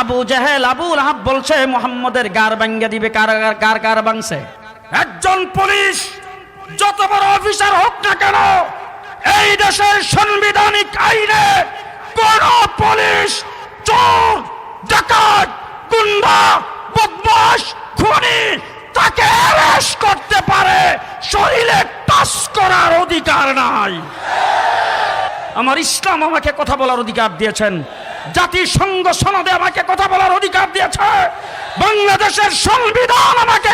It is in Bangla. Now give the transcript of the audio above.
আবু জাহেল, আবু লাহাব বলছে, মোহাম্মদের গার ভাঙ্গে দিবে, কার কার গার ভাঙছে? একজন পুলিশ, যত বড় অফিসার হোক না কেন, এই দেশের সাংবিধানিক আইনে কোন পুলিশ চোর, ডাকাত, গুন্ডা বদমাস খুনি তাকে অ্যারেস্ট করতে পারে, শরীরে টাচ করার অধিকার নাই। আমার ইসলাম আমাকে কথা বলার অধিকার দিয়েছেন। জাতিসংঘ সনদে আমাকে কথা বলার অধিকার দিয়েছে। বাংলাদেশের সংবিধান আমাকে